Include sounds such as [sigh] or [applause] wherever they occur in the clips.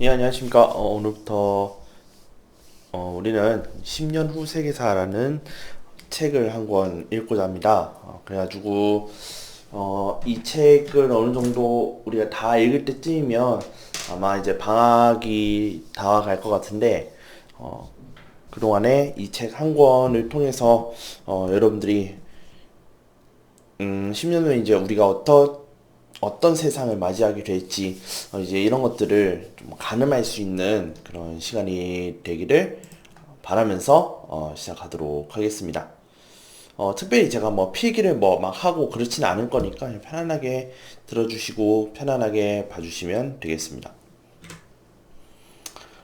예, 안녕하십니까. 어, 오늘부터 어, 우리는 10년 후 세계사라는 책을 한 권 읽고자 합니다. 어, 그래가지고 어, 이 책을 어느 정도 우리가 다 읽을 때쯤이면 아마 이제 방학이 다가갈 것 같은데 어, 그동안에 이 책 한 권을 통해서 어, 여러분들이 음, 10년 후에 이제 우리가 어떤 어떤 세상을 맞이하게 될지 어, 이제 이런 것들을 좀 가늠할 수 있는 그런 시간이 되기를 바라면서 어, 시작하도록 하겠습니다. 어, 특별히 제가 뭐 필기를 뭐 막 하고 그렇지는 않을 거니까 편안하게 들어주시고 편안하게 봐주시면 되겠습니다.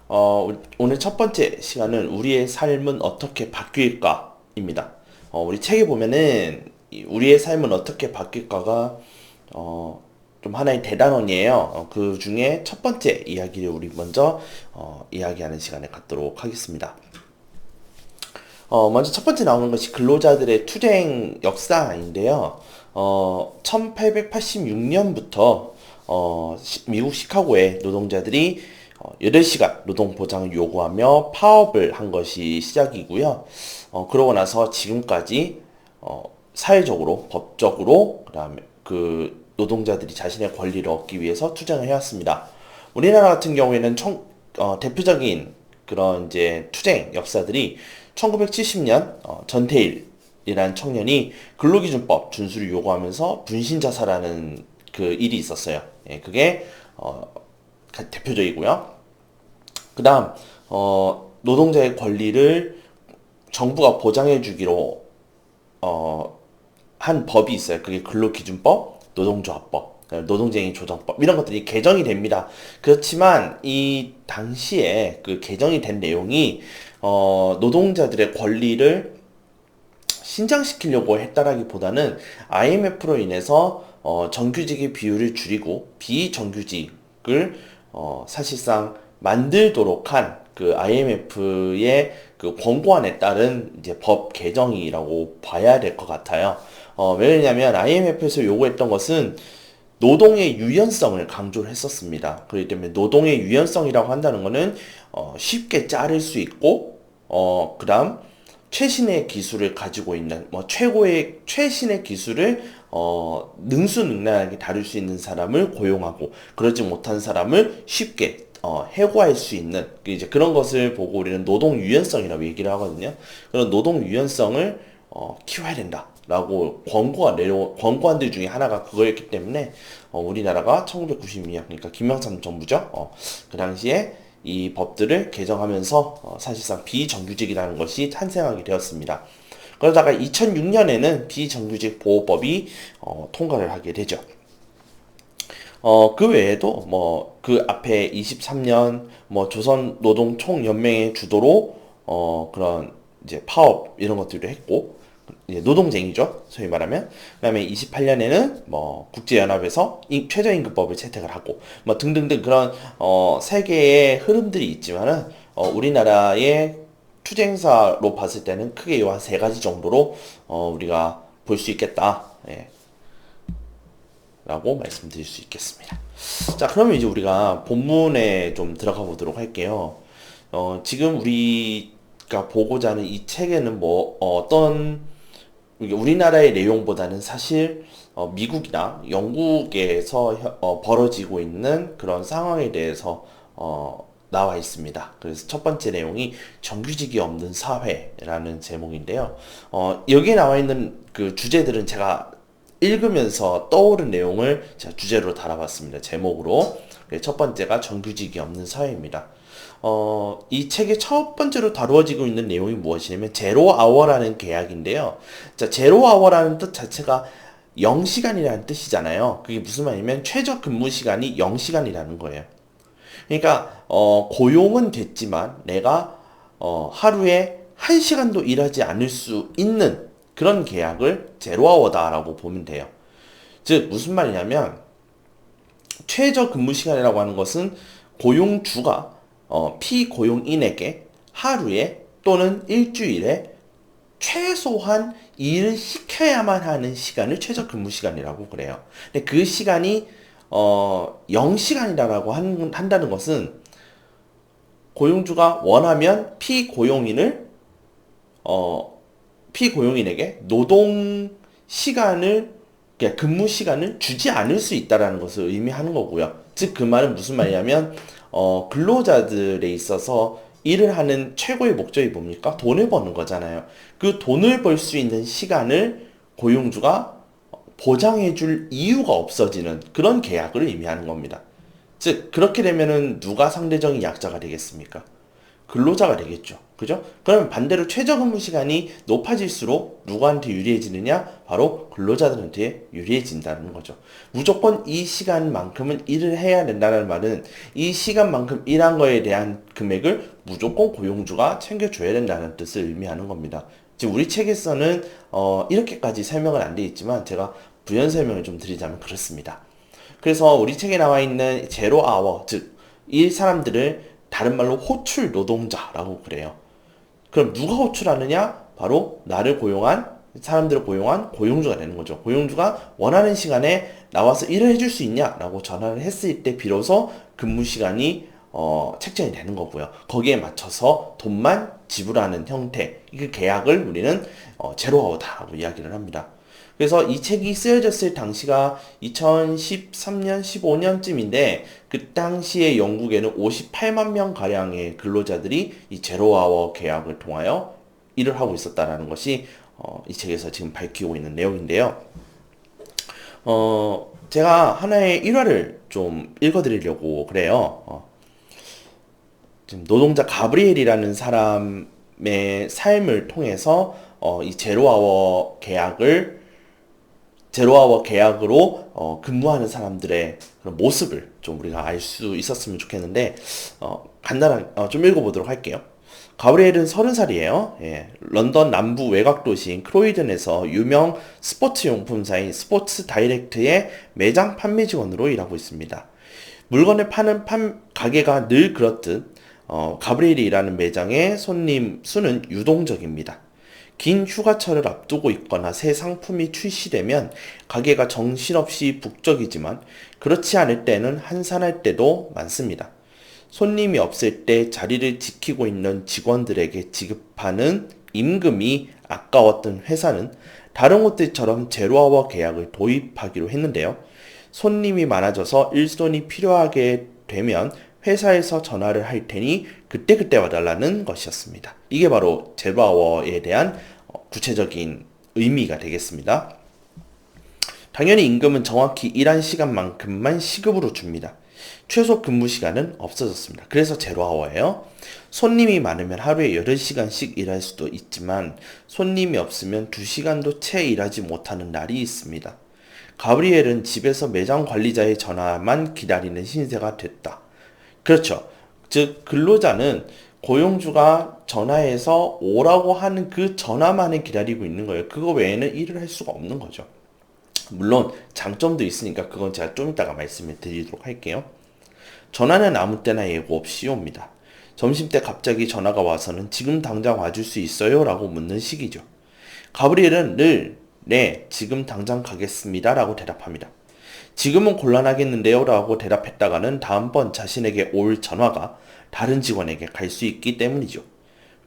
어, 오늘 첫 번째 시간은 우리의 삶은 어떻게 바뀔까입니다. 어, 우리 책에 보면은 이 우리의 삶은 어떻게 바뀔까가 어, 좀 하나의 대단원이에요. 어, 그 중에 첫 번째 이야기를 우리 먼저 어, 이야기하는 시간을 갖도록 하겠습니다. 어, 먼저 첫 번째 나오는 것이 근로자들의 투쟁 역사인데요. 어, 1886년부터 어, 시- 미국 시카고의 노동자들이 어, 8시간 노동 보장을 요구하며 파업을 한 것이 시작이고요. 어, 그러고 나서 지금까지 어, 사회적으로, 법적으로, 그다음에 그 노동자들이 자신의 권리를 얻기 위해서 투쟁을 해왔습니다. 우리나라 같은 경우에는 청, 어, 대표적인 그런 이제 투쟁 역사들이 1970년 어, 전태일이라는 청년이 근로기준법 준수를 요구하면서 분신 자살하는 그 일이 있었어요. 예, 그게 어, 가- 대표적이고요. 그다음 어, 노동자의 권리를 정부가 보장해 주기로 어, 한 법이 있어요. 그게 근로기준법, 노동조합법, 노동쟁이 조정법 이런 것들이 개정이 됩니다. 그렇지만 이 당시에 그 개정이 된 내용이 어, 노동자들의 권리를 신장시키려고 했다라기보다는 IMF로 인해서 어, 정규직의 비율을 줄이고 비정규직을 어, 사실상 만들도록 한 그 IMF의 그 권고안에 따른 이제 법 개정이라고 봐야 될 것 같아요. 어, 왜냐면 IMF에서 요구했던 것은 노동의 유연성을 강조를 했었습니다. 그렇기 때문에 노동의 유연성이라고 한다는 것은 어, 쉽게 자를 수 있고 어, 그다음 최신의 기술을 가지고 있는 뭐 최고의 최신의 기술을 어, 능수능란하게 다룰 수 있는 사람을 고용하고 그러지 못한 사람을 쉽게 어, 해고할 수 있는 그 이제 그런 것을 보고 우리는 노동 유연성이라고 얘기를 하거든요. 그런 노동 유연성을 어, 키워야 된다 라고 권고가 내려 권고안들 중에 하나가 그거였기 때문에 어, 우리나라가 1992년 그러니까 김영삼 정부죠. 어, 그 당시에 이 법들을 개정하면서 어, 사실상 비정규직이라는 것이 탄생하게 되었습니다. 그러다가 2006년에는 비정규직 보호법이 어, 통과를 하게 되죠. 어, 그 외에도 뭐 그 앞에 23년 뭐 조선 노동 총연맹의 주도로 어, 그런 이제 파업 이런 것들도 했고 노동쟁이죠. 소위 말하면. 그다음에 28년에는 뭐 국제연합에서 이- 최저임금법을 채택을 하고 뭐 등등등 그런 어, 세계의 흐름들이 있지만은 어, 우리나라의 투쟁사로 봤을 때는 크게 요 한 세 가지 정도로 어, 우리가 볼 수 있겠다. 예. 라고 말씀드릴 수 있겠습니다. 자, 그러면 이제 우리가 본문에 좀 들어가 보도록 할게요. 어, 지금 우리가 보고자 하는 이 책에는 뭐, 어, 떤 이게 우리나라의 내용보다는 사실 어, 미국이나 영국에서 혀- 어, 벌어지고 있는 그런 상황에 대해서 어, 나와 있습니다. 그래서 첫 번째 내용이 정규직이 없는 사회라는 제목인데요. 어, 여기에 나와 있는 그 주제들은 제가 읽으면서 떠오른 내용을 제가 주제로 달아봤습니다. 제목으로. 네, 첫 번째가 정규직이 없는 사회입니다. 어, 이 책의 첫 번째로 다루어지고 있는 내용이 무엇이냐면 제로 아워라는 계약인데요. 자, 제로 아워라는 뜻 자체가 0시간이라는 뜻이잖아요. 그게 무슨 말이냐면 최저 근무 시간이 0시간이라는 거예요. 그러니까 어, 고용은 됐지만 내가 어, 하루에 1시간도 일하지 않을 수 있는 그런 계약을 제로아워다라고 보면 돼요. 즉 무슨 말이냐면 최저 근무 시간이라고 하는 것은 고용주가 어, 피고용인에게 하루에 또는 일주일에 최소한 일을 시켜야만 하는 시간을 최저 근무 시간이라고 그래요. 근데 그 시간이 어 0시간이라고 한, 한다는 것은 고용주가 원하면 피고용인을 어 피고용인에게 노동 시간을 그러니까 근무 시간을 주지 않을 수 있다라는 것을 의미하는 거고요. 즉 그 말은 무슨 말이냐면 어 근로자들에 있어서 일을 하는 최고의 목적이 뭡니까? 돈을 버는 거잖아요. 그 돈을 벌 수 있는 시간을 고용주가 보장해 줄 이유가 없어지는 그런 계약을 의미하는 겁니다. 즉 그렇게 되면은 누가 상대적인 약자가 되겠습니까? 근로자가 되겠죠. 그죠? 그러면 반대로 최저 근무 시간이 높아질수록 누구한테 유리해지느냐? 바로 근로자들한테 유리해진다는 거죠. 무조건 이 시간만큼은 일을 해야 된다는 말은 이 시간만큼 일한 거에 대한 금액을 무조건 고용주가 챙겨줘야 된다는 뜻을 의미하는 겁니다. 지금 우리 책에서는 어, 이렇게까지 설명은 안 되어 있지만 제가 부연 설명을 좀 드리자면 그렇습니다. 그래서 우리 책에 나와 있는 제로 아워, 즉, 이 사람들을 다른 말로 호출 노동자라고 그래요. 그럼 누가 호출하느냐? 바로 나를 고용한 사람들을 고용한 고용주가 되는 거죠. 고용주가 원하는 시간에 나와서 일을 해줄 수 있냐라고 전화를 했을 때 비로소 근무 시간이 어, 책정이 되는 거고요. 거기에 맞춰서 돈만 지불하는 형태, 그 계약을 우리는 어, 제로아워다라고 이야기를 합니다. 그래서 이 책이 쓰여졌을 당시가 2013년, 15년쯤인데 그 당시에 영국에는 58만 명 가량의 근로자들이 이 제로아워 계약을 통하여 일을 하고 있었다라는 것이 어, 이 책에서 지금 밝히고 있는 내용인데요. 어, 제가 하나의 일화를 좀 읽어드리려고 그래요. 어, 지금 노동자 가브리엘이라는 사람의 삶을 통해서 어, 이 제로아워 계약을 제로아워 계약으로 어, 근무하는 사람들의 그런 모습을 좀 우리가 알 수 있었으면 좋겠는데 어, 간단하게 어, 좀 읽어보도록 할게요. 가브리엘은 30살이에요. 예, 런던 남부 외곽 도시인 크로이든에서 유명 스포츠 용품사인 스포츠 다이렉트의 매장 판매 직원으로 일하고 있습니다. 물건을 파는 판, 가게가 늘 그렇듯 어, 가브리엘이 일하는 매장의 손님 수는 유동적입니다. 긴 휴가철을 앞두고 있거나 새 상품이 출시되면 가게가 정신없이 북적이지만 그렇지 않을 때는 한산할 때도 많습니다. 손님이 없을 때 자리를 지키고 있는 직원들에게 지급하는 임금이 아까웠던 회사는 다른 곳들처럼 제로아워 계약을 도입하기로 했는데요. 손님이 많아져서 일손이 필요하게 되면 회사에서 전화를 할 테니 그때그때 와달라는 것이었습니다. 이게 바로 제로아워에 대한 어, 구체적인 의미가 되겠습니다. 당연히 임금은 정확히 일한 시간만큼만 시급으로 줍니다. 최소 근무 시간은 없어졌습니다. 그래서 제로아워예요. 손님이 많으면 하루에 8시간씩 일할 수도 있지만 손님이 없으면 2시간도 채 일하지 못하는 날이 있습니다. 가브리엘은 집에서 매장 관리자의 전화만 기다리는 신세가 됐다. 그렇죠. 즉 근로자는 고용주가 전화해서 오라고 하는 그 전화만을 기다리고 있는 거예요. 그거 외에는 일을 할 수가 없는 거죠. 물론 장점도 있으니까 그건 제가 좀 이따가 말씀을 드리도록 할게요. 전화는 아무 때나 예고 없이 옵니다. 점심때 갑자기 전화가 와서는 지금 당장 와줄 수 있어요? 라고 묻는 식이죠. 가브리엘은 늘, 네, 지금 당장 가겠습니다. 라고 대답합니다. 지금은 곤란하겠는데요? 라고 대답했다가는 다음번 자신에게 올 전화가 다른 직원에게 갈 수 있기 때문이죠.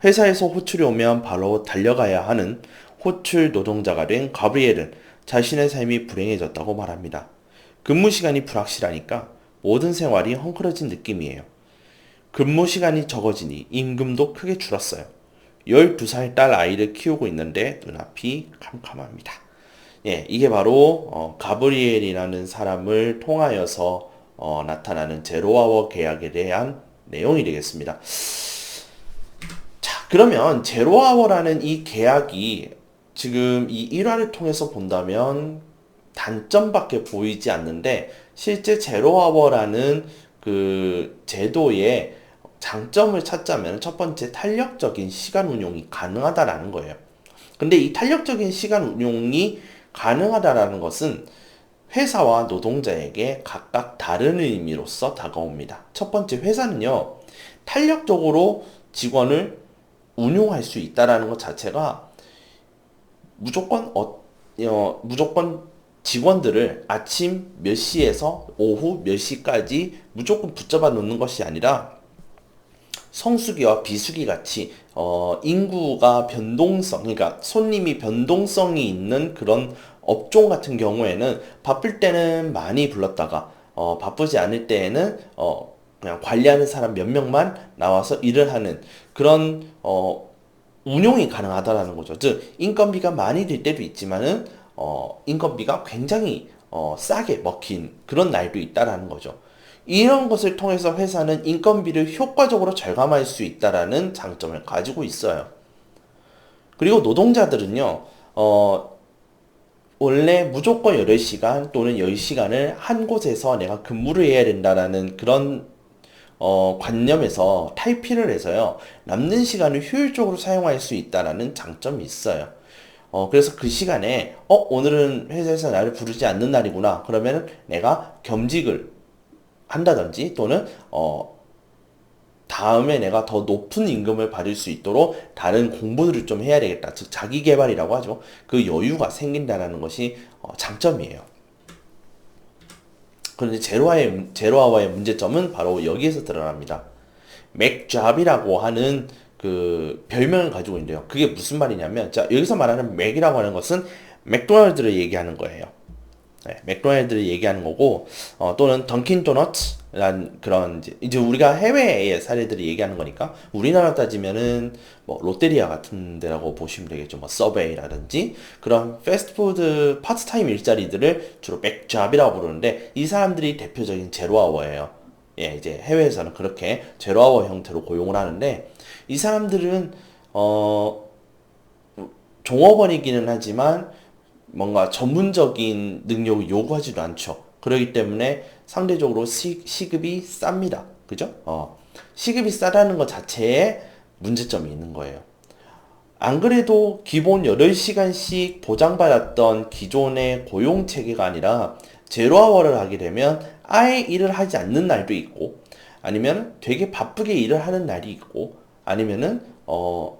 회사에서 호출이 오면 바로 달려가야 하는 호출 노동자가 된 가브리엘은 자신의 삶이 불행해졌다고 말합니다. 근무 시간이 불확실하니까 모든 생활이 헝클어진 느낌이에요. 근무 시간이 적어지니 임금도 크게 줄었어요. 12살 딸 아이를 키우고 있는데 눈앞이 캄캄합니다. 예, 이게 바로 어, 가브리엘이라는 사람을 통하여서 어, 나타나는 제로아워 계약에 대한 내용이 되겠습니다. 자, 그러면 제로아워라는 이 계약이 지금 이 일화를 통해서 본다면 단점밖에 보이지 않는데 실제 제로아워라는 그 제도의 장점을 찾자면 첫 번째 탄력적인 시간 운용이 가능하다라는 거예요. 근데 이 탄력적인 시간 운용이 가능하다라는 것은 회사와 노동자에게 각각 다른 의미로서 다가옵니다. 첫 번째 회사는요, 탄력적으로 직원을 운용할 수 있다라는 것 자체가 무조건 어, 어, 무조건 직원들을 아침 몇 시에서 오후 몇 시까지 무조건 붙잡아 놓는 것이 아니라 성수기와 비수기 같이 어, 인구가 변동성, 그러니까 손님이 변동성이 있는 그런 업종 같은 경우에는 바쁠 때는 많이 불렀다가 어, 바쁘지 않을 때에는 어, 그냥 관리하는 사람 몇 명만 나와서 일을 하는 그런 어, 운용이 가능하다라는 거죠. 즉 인건비가 많이 들 때도 있지만은 어, 인건비가 굉장히 어, 싸게 먹힌 그런 날도 있다라는 거죠. 이런 것을 통해서 회사는 인건비를 효과적으로 절감할 수 있다라는 장점을 가지고 있어요. 그리고 노동자들은요, 어, 원래 무조건 8시간 또는 10시간을 한 곳에서 내가 근무를 해야 된다라는 그런 어, 관념에서 탈피를 해서요, 남는 시간을 효율적으로 사용할 수 있다라는 장점이 있어요. 어, 그래서 그 시간에, 어, 오늘은 회사에서 나를 부르지 않는 날이구나. 그러면 내가 겸직을 한다든지 또는 어 다음에 내가 더 높은 임금을 받을 수 있도록 다른 공부를 좀 해야 되겠다. 즉 자기 개발이라고 하죠. 그 여유가 생긴다라는 것이 어 장점이에요. 그런데 제로화의 제로화와의 문제점은 바로 여기에서 드러납니다. 맥잡이라고 하는 그 별명을 가지고 있는데요. 그게 무슨 말이냐면 자 여기서 말하는 맥이라고 하는 것은 맥도날드를 얘기하는 거예요. 네, 맥도날드를 얘기하는 거고 어, 또는 던킨 도너츠란 그런 이제, 이제 우리가 해외의 사례들을 얘기하는 거니까 우리나라 따지면은 뭐 롯데리아 같은 데라고 보시면 되겠죠. 뭐 서베이라든지 그런 패스트푸드 파트타임 일자리들을 주로 맥잡이라고 부르는데 이 사람들이 대표적인 제로아워예요. 예, 이제 해외에서는 그렇게 제로아워 형태로 고용을 하는데 이 사람들은 어 종업원이기는 하지만 뭔가 전문적인 능력을 요구하지도 않죠. 그렇기 때문에 상대적으로 시, 시급이 쌉니다. 그죠? 어, 시급이 싸다는 것 자체에 문제점이 있는 거예요. 안 그래도 기본 8시간씩 보장받았던 기존의 고용 체계가 아니라 제로아워를 하게 되면 아예 일을 하지 않는 날도 있고 아니면 되게 바쁘게 일을 하는 날이 있고 아니면은 어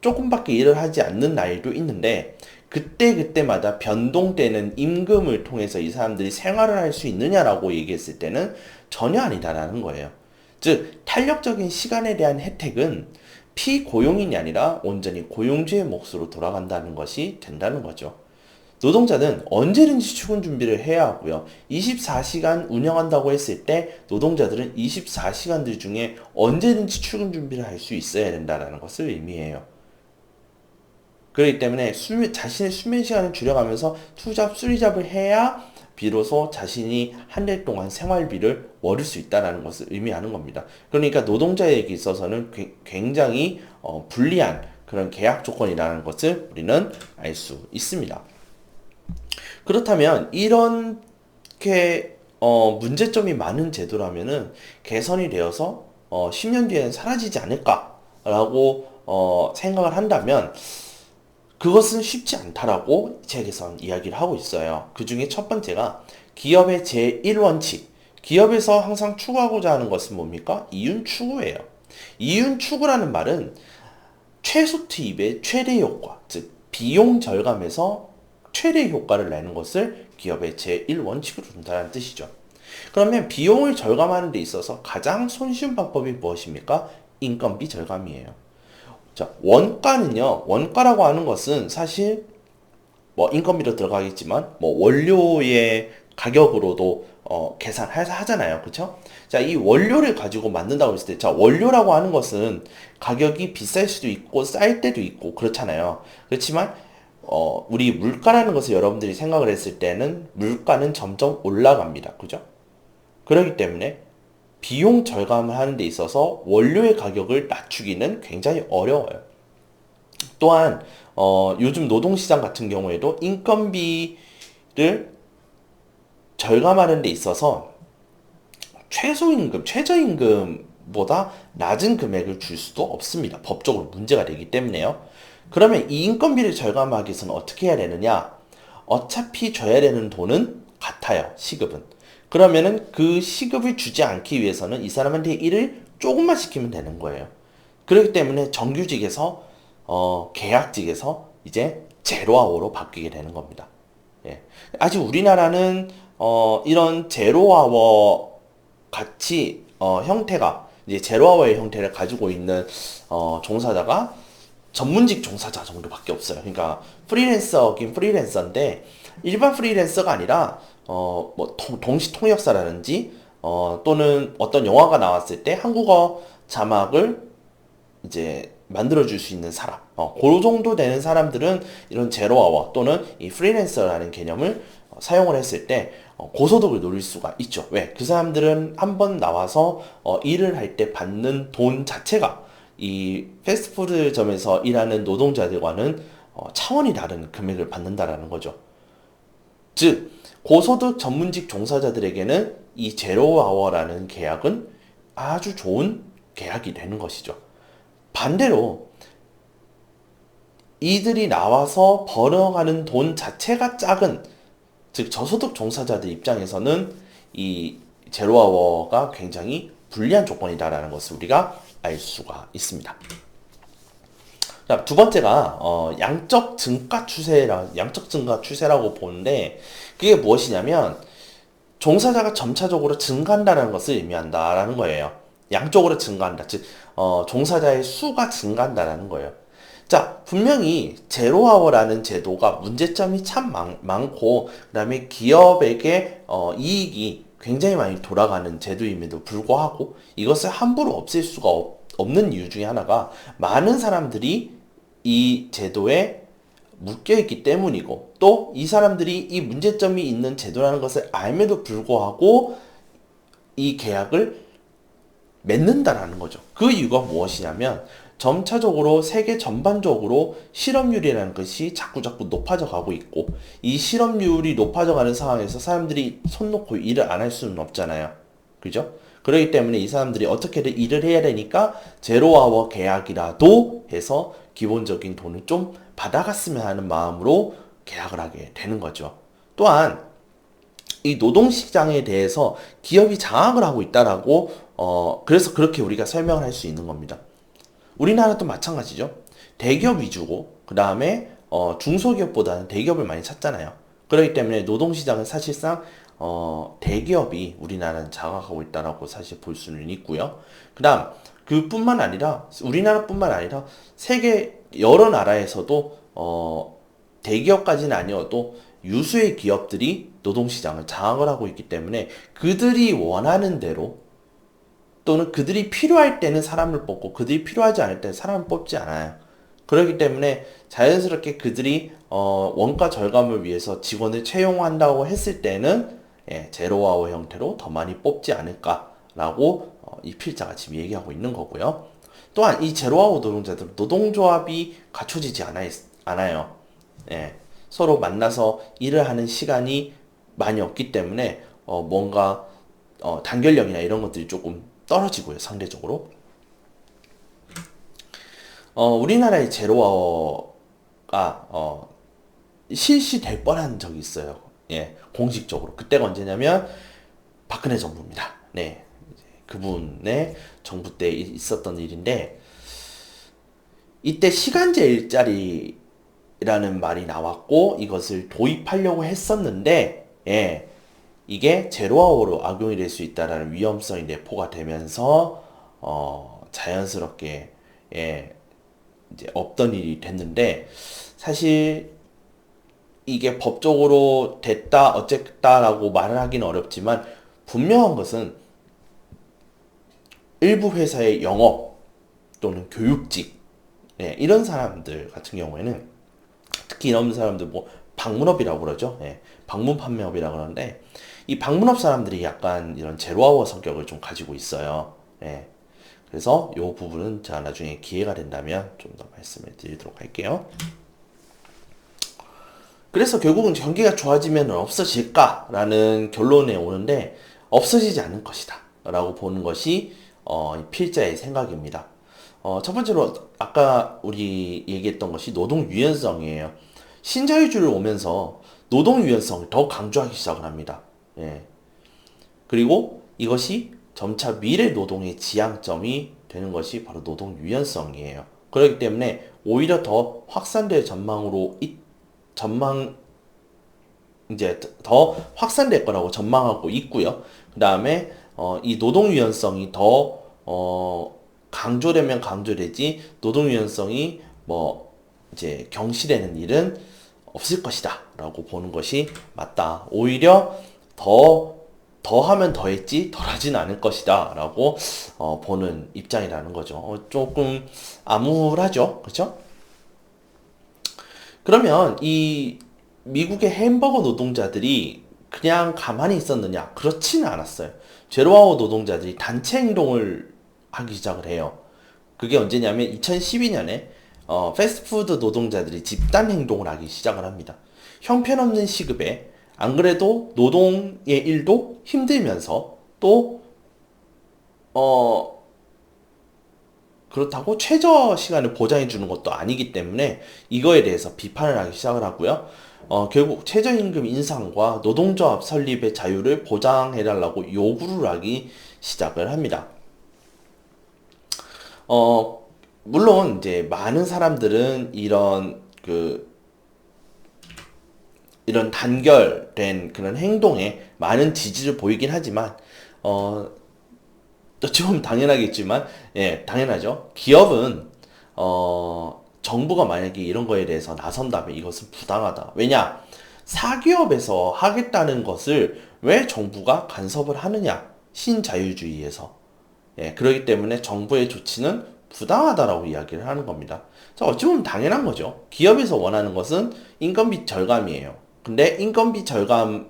조금밖에 일을 하지 않는 날도 있는데 그때 그때마다 변동되는 임금을 통해서 이 사람들이 생활을 할 수 있느냐라고 얘기했을 때는 전혀 아니다라는 거예요. 즉 탄력적인 시간에 대한 혜택은 피고용인이 아니라 온전히 고용주의 몫으로 돌아간다는 것이 된다는 거죠. 노동자는 언제든지 출근 준비를 해야 하고요. 24시간 운영한다고 했을 때 노동자들은 24시간들 중에 언제든지 출근 준비를 할 수 있어야 된다는 것을 의미해요. 그렇기 때문에 수면, 자신의 수면 시간을 줄여가면서 투잡, 수리잡을 해야 비로소 자신이 한달 동안 생활비를 월을 수 있다는 것을 의미하는 겁니다. 그러니까 노동자에게 있어서는 굉장히 어, 불리한 그런 계약 조건이라는 것을 우리는 알 수 있습니다. 그렇다면 이렇게 어, 문제점이 많은 제도라면은 개선이 되어서 어, 10년 뒤에는 사라지지 않을까라고 어, 생각을 한다면 그것은 쉽지 않다라고 책에선 이야기를 하고 있어요. 그 중에 첫 번째가 기업의 제1원칙. 기업에서 항상 추구하고자 하는 것은 뭡니까? 이윤 추구예요. 이윤 추구라는 말은 최소 투입의 최대 효과, 즉 비용 절감에서 최대 효과를 내는 것을 기업의 제1원칙으로 둔다는 뜻이죠. 그러면 비용을 절감하는 데 있어서 가장 손쉬운 방법이 무엇입니까? 인건비 절감이에요. 자, 원가는요, 원가라고 하는 것은 사실 뭐 인건비로 들어가겠지만 뭐 원료의 가격으로도 어, 계산하잖아요. 그쵸? 자, 이 원료를 가지고 만든다고 했을 때, 자, 원료라고 하는 것은 가격이 비쌀 수도 있고, 쌀 때도 있고, 그렇잖아요. 그렇지만, 어, 우리 물가라는 것을 여러분들이 생각을 했을 때는 물가는 점점 올라갑니다. 그죠? 그렇기 때문에 비용 절감을 하는 데 있어서 원료의 가격을 낮추기는 굉장히 어려워요. 또한 어, 요즘 노동시장 같은 경우에도 인건비를 절감하는 데 있어서 최소임금, 최저임금보다 낮은 금액을 줄 수도 없습니다. 법적으로 문제가 되기 때문에요. 그러면 이 인건비를 절감하기 위해서는 어떻게 해야 되느냐? 어차피 줘야 되는 돈은 같아요. 시급은. 그러면은 그 시급을 주지 않기 위해서는 이 사람한테 일을 조금만 시키면 되는 거예요. 그렇기 때문에 정규직에서 어, 계약직에서 이제 제로아워로 바뀌게 되는 겁니다. 예. 아직 우리나라는 어, 이런 제로아워 같이 어, 형태가 이제 제로아워의 형태를 가지고 있는 어, 종사자가 전문직 종사자 정도밖에 없어요. 그러니까 프리랜서긴 프리랜서인데 일반 프리랜서가 아니라 어, 뭐 동, 동시 통역사라든지 어, 또는 어떤 영화가 나왔을 때 한국어 자막을 이제 만들어줄 수 있는 사람. 어, 그 정도 되는 사람들은 이런 제로아워 또는 이 프리랜서라는 개념을 어, 사용을 했을 때 어, 고소득을 노릴 수가 있죠. 왜? 그 사람들은 한 번 나와서 어, 일을 할 때 받는 돈 자체가 이 패스트푸드점에서 일하는 노동자들과는 어, 차원이 다른 금액을 받는다라는 거죠. 즉 고소득 전문직 종사자들에게는 이 제로아워라는 계약은 아주 좋은 계약이 되는 것이죠. 반대로 이들이 나와서 벌어가는 돈 자체가 작은 즉 저소득 종사자들 입장에서는 이 제로아워가 굉장히 불리한 조건이다라는 것을 우리가 알 수가 있습니다. 자, 두 번째가 어, 양적 증가 추세라 양적 증가 추세라고 보는데 그게 무엇이냐면 종사자가 점차적으로 증가한다는 것을 의미한다라는 거예요. 양쪽으로 증가한다. 즉 어, 종사자의 수가 증가한다라는 거예요. 자, 분명히 제로아워라는 제도가 문제점이 참 많, 많고 그다음에 기업에게 어, 이익이 굉장히 많이 돌아가는 제도임에도 불구하고 이것을 함부로 없앨 수가 없, 없는 이유 중에 하나가 많은 사람들이 이 제도에 묶여 있기 때문이고 또 이 사람들이 이 문제점이 있는 제도라는 것을 알면도 불구하고 이 계약을 맺는다라는 거죠. 그 이유가 무엇이냐면 점차적으로 세계 전반적으로 실업률이라는 것이 자꾸자꾸 높아져 가고 있고 이 실업률이 높아져 가는 상황에서 사람들이 손 놓고 일을 안 할 수는 없잖아요. 그죠? 그렇기 때문에 이 사람들이 어떻게든 일을 해야 되니까 제로아워 계약이라도 해서 기본적인 돈을 좀 받아갔으면 하는 마음으로 계약을 하게 되는 거죠. 또한 이 노동시장에 대해서 기업이 장악을 하고 있다라고 어 그래서 그렇게 우리가 설명을 할 수 있는 겁니다. 우리나라도 마찬가지죠. 대기업 위주고 그 다음에 어 중소기업보다는 대기업을 많이 찾잖아요. 그렇기 때문에 노동시장은 사실상 어 대기업이 우리나라는 장악하고 있다라고 사실 볼 수는 있고요. 그다음 그뿐만 아니라 우리나라뿐만 아니라 세계 여러 나라에서도 어 대기업까지는 아니어도 유수의 기업들이 노동시장을 장악을 하고 있기 때문에 그들이 원하는 대로 또는 그들이 필요할 때는 사람을 뽑고 그들이 필요하지 않을 때는 사람을 뽑지 않아요. 그렇기 때문에 자연스럽게 그들이 어, 원가 절감을 위해서 직원을 채용한다고 했을 때는 예, 제로아워 형태로 더 많이 뽑지 않을까라고 어, 이 필자가 지금 얘기하고 있는 거고요. 또한 이 제로아워 노동자들 노동조합이 갖춰지지 않아, 않아요. 예, 서로 만나서 일을 하는 시간이 많이 없기 때문에 어, 뭔가 어, 단결력이나 이런 것들이 조금 떨어지고요, 상대적으로. 어, 우리나라의 제로아워가 어, 실시될 뻔한 적이 있어요. 예, 공식적으로. 그때가 언제냐면 박근혜 정부입니다. 네, 그분의 정부 때 있었던 일인데 이때 시간제 일자리라는 말이 나왔고 이것을 도입하려고 했었는데 예, 이게 제로아워로 악용이 될 수 있다라는 위험성이 내포가 되면서 어, 자연스럽게 예, 이제 없던 일이 됐는데 사실 이게 법적으로 됐다 어쨌다라고 말을 하기는 어렵지만 분명한 것은 일부 회사의 영업 또는 교육직 예, 이런 사람들 같은 경우에는 특히 이런 사람들 뭐 방문업이라고 그러죠. 예, 방문 판매업이라고 그러는데 이 방문업 사람들이 약간 이런 제로아워 성격을 좀 가지고 있어요. 예. 그래서 이 부분은 제가 나중에 기회가 된다면 좀 더 말씀을 드리도록 할게요. 그래서 결국은 경기가 좋아지면 없어질까라는 결론에 오는데 없어지지 않을 것이다. 라고 보는 것이 어, 필자의 생각입니다. 어, 첫 번째로 아까 우리 얘기했던 것이 노동 유연성이에요. 신자유주의를 오면서 노동 유연성을 더 강조하기 시작을 합니다. 예. 그리고 이것이 점차 미래 노동의 지향점이 되는 것이 바로 노동 유연성이에요. 그렇기 때문에 오히려 더 확산될 전망으로 이 전망 이제 더 확산될 거라고 전망하고 있고요. 그 다음에 어, 이 노동 유연성이 더 어, 강조되면 강조되지 노동 유연성이 뭐 이제 경실되는 일은 없을 것이다라고 보는 것이 맞다. 오히려 더 더 하면 더 했지 덜 하진 않을 것이다라고 어, 보는 입장이라는 거죠. 어, 조금 암울하죠, 그렇죠? 그러면 이 미국의 햄버거 노동자들이 그냥 가만히 있었느냐? 그렇지는 않았어요. 제로아워 노동자들이 단체 행동을 하기 시작을 해요. 그게 언제냐면 2012년에 어, 패스트푸드 노동자들이 집단 행동을 하기 시작을 합니다. 형편없는 시급에 안 그래도 노동의 일도 힘들면서 또 어, 그렇다고 최저 시간을 보장해 주는 것도 아니기 때문에 이거에 대해서 비판을 하기 시작을 하고요. 어, 결국 최저임금 인상과 노동조합 설립의 자유를 보장해달라고 요구를 하기 시작을 합니다. 어, 물론 이제 많은 사람들은 이런 그 이런 단결된 그런 행동에 많은 지지를 보이긴 하지만 어 보면 당연하겠지만 예 당연하죠 기업은 어 정부가 만약에 이런 거에 대해서 나선다면 이것은 부당하다 왜냐 사기업에서 하겠다는 것을 왜 정부가 간섭을 하느냐 신자유주의에서 예 그렇기 때문에 정부의 조치는 부당하다라고 이야기를 하는 겁니다. 자, 어찌 보면 당연한 거죠. 기업에서 원하는 것은 인건비 절감이에요. 근데 인건비 절감을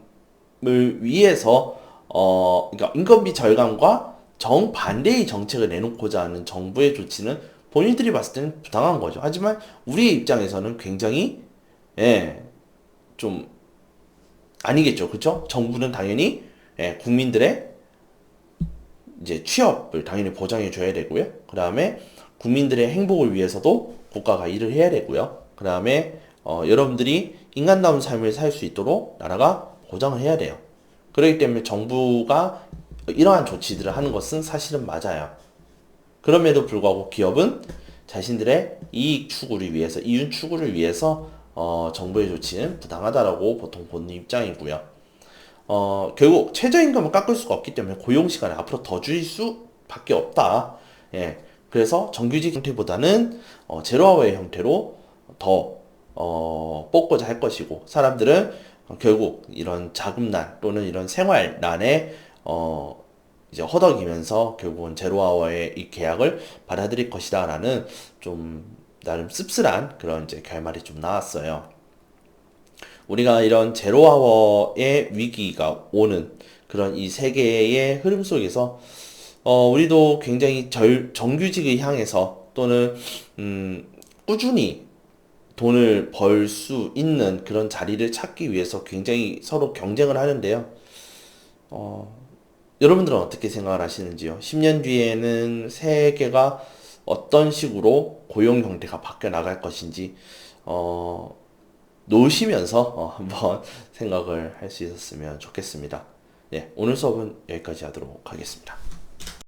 위해서 어 그러니까 인건비 절감과 정반대의 정책을 내놓고자 하는 정부의 조치는 본인들이 봤을 때는 부당한 거죠. 하지만 우리의 입장에서는 굉장히 예, 좀 아니겠죠. 그렇죠? 정부는 당연히 예, 국민들의 이제 취업을 당연히 보장해 줘야 되고요. 그다음에 국민들의 행복을 위해서도 국가가 일을 해야 되고요. 그다음에 어, 여러분들이 인간다운 삶을 살 수 있도록 나라가 보장을 해야 돼요. 그렇기 때문에 정부가 이러한 조치들을 하는 것은 사실은 맞아요. 그럼에도 불구하고 기업은 자신들의 이익 추구를 위해서, 이윤 추구를 위해서 어, 정부의 조치는 부당하다라고 보통 보는 입장이고요. 어, 결국 최저임금을 깎을 수가 없기 때문에 고용 시간을 앞으로 더 줄일 수밖에 없다. 예. 그래서 정규직 형태보다는 어, 제로아워의 형태로 더 어, 뽑고자 할 것이고 사람들은 결국 이런 자금난 또는 이런 생활난에 어, 이제 허덕이면서 결국은 제로아워의 이 계약을 받아들일 것이다라는 좀 나름 씁쓸한 그런 이제 결말이 좀 나왔어요. 우리가 이런 제로아워의 위기가 오는 그런 이 세계의 흐름 속에서 어, 우리도 굉장히 절, 정규직을 향해서 또는 음, 꾸준히 돈을 벌 수 있는 그런 자리를 찾기 위해서 굉장히 서로 경쟁을 하는데요. 어, 여러분들은 어떻게 생각을 하시는지요? 10년 뒤에는 세계가 어떤 식으로 고용 형태가 바뀌어 나갈 것인지, 어, 놓으시면서 어, 한번 [laughs] 생각을 할 수 있었으면 좋겠습니다. 예, 오늘 수업은 여기까지 하도록 하겠습니다.